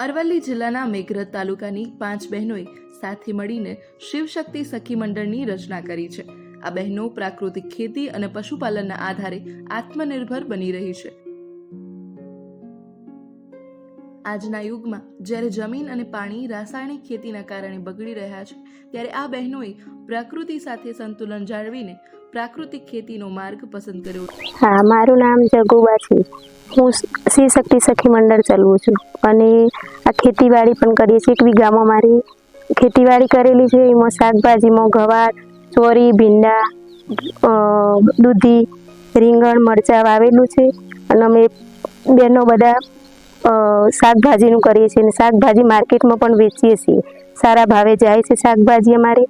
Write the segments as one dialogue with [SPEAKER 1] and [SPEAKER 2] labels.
[SPEAKER 1] અરવલ્લી જિલ્લાના મેઘરજ તાલુકાની પાંચ બહેનોએ સાથે મળીને શિવશક્તિ સખી મંડળની રચના કરી છે. આ બહેનો પ્રાકૃતિક ખેતી અને પશુપાલનના આધારે આત્મનિર્ભર બની રહી છે. આજના યુગમાં જ્યારે જમીન અને પાણી રાસાયણિક ખેતીના કારણે બગડી રહ્યા છે, ત્યારે આ બહેનોએ પ્રકૃતિ સાથે સંતુલન જાળવીને પ્રાકૃતિક ખેતીનો માર્ગ પસંદ કર્યો.
[SPEAKER 2] હા, મારું નામ જગુબા છે. હું શ્રી શક્તિ સખી મંડળ ચલાવું છું અને આ ખેતીવાડી પણ કરીએ છીએ. એક વીઘામાં મારી ખેતીવાડી કરેલી છે. એમાં શાકભાજીમાં ગવાર, ચોરી, ભીંડા દૂધી, રીંગણ, મરચાં વાવેલું છે. અને અમે બહેનો બધા શાકભાજીનું કરીએ છીએ અને શાકભાજી માર્કેટમાં પણ વેચીએ છીએ. સારા ભાવે જાય છે શાકભાજી અમારે.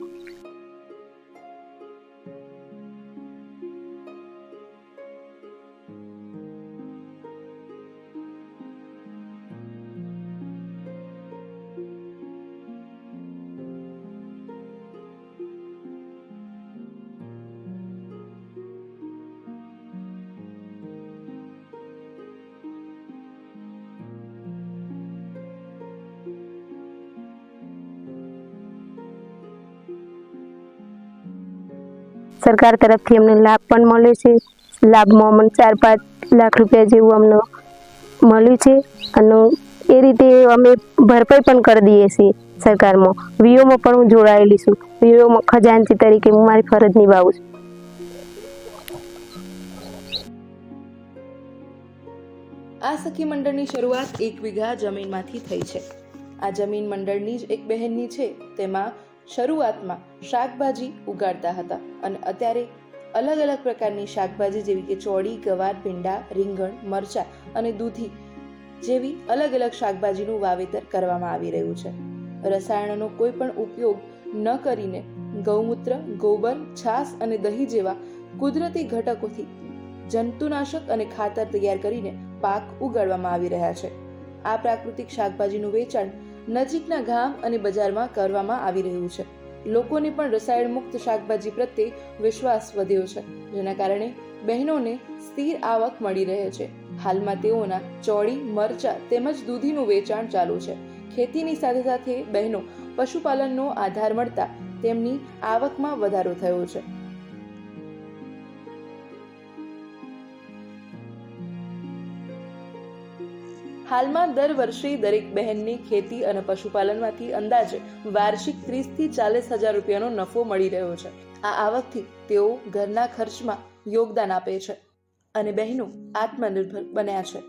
[SPEAKER 2] સરકાર તરફથી અમને લાભ પણ મળે છે. લાભમાં અમને ચાર પાંચ લાખ રૂપિયા જેવું અમને મળ્યું છે. અને એ રીતે અમે ભરપાઈ પણ કરી દઈએ છીએ સરકારમાં. વીઓમાં પણ હું જોડાયેલી છું. વીઓમાં ખજાનચી તરીકે હું મારી ફરજ નિભાવું છું.
[SPEAKER 1] આ સખી મંડળની શરૂઆત એક વીઘા જમીનમાંથી થઈ છે. આ જમીન મંડળની જ એક બહેનની છે. તેમાં શરૂઆતમાં શાકભાજી ઉગાડતા હતા અને અત્યારે અલગ અલગ પ્રકારની શાકભાજી જેવી કે ચોળી, ગવાર, ભીંડા, રીંગણ, મરચાં અને દૂધી જેવી અલગ અલગ શાકભાજીનું વાવેતર કરવામાં આવી રહ્યું છે. રસાયણોનો કોઈ પણ ઉપયોગ ન કરીને ગૌમૂત્ર, ગોબર છાસ અને દહીં જેવા કુદરતી ઘટકોથી જંતુનાશક અને ખાતર તૈયાર કરીને પાક ઉગાડવામાં આવી રહ્યા છે. આ પ્રાકૃતિક શાકભાજીનું વેચાણ નજીકના ગામ અને બજારમાં કરવામાં આવી રહ્યું છે. લોકોને પણ રસાયણ મુક્ત શાકભાજી પ્રત્યે વિશ્વાસ વધ્યો છે, જેના કારણે બહેનોને સ્થિર આવક મળી રહે છે. હાલમાં તેઓના ચોળી, મરચા તેમજ દૂધીનું વેચાણ ચાલુ છે. ખેતીની સાથે સાથે બહેનો પશુપાલનનો આધાર મળતા તેમની આવકમાં વધારો થયો છે. હાલમાં દર વર્ષે દરેક બહેનને ખેતી અને પશુપાલનમાંથી અંદાજે વાર્ષિક ત્રીસથી ચાલીસ હજાર રૂપિયાનો નફો મળી રહ્યો છે. આ આવકથી તેઓ ઘરના ખર્ચમાં યોગદાન આપે છે અને બહેનો આત્મનિર્ભર બન્યા છે.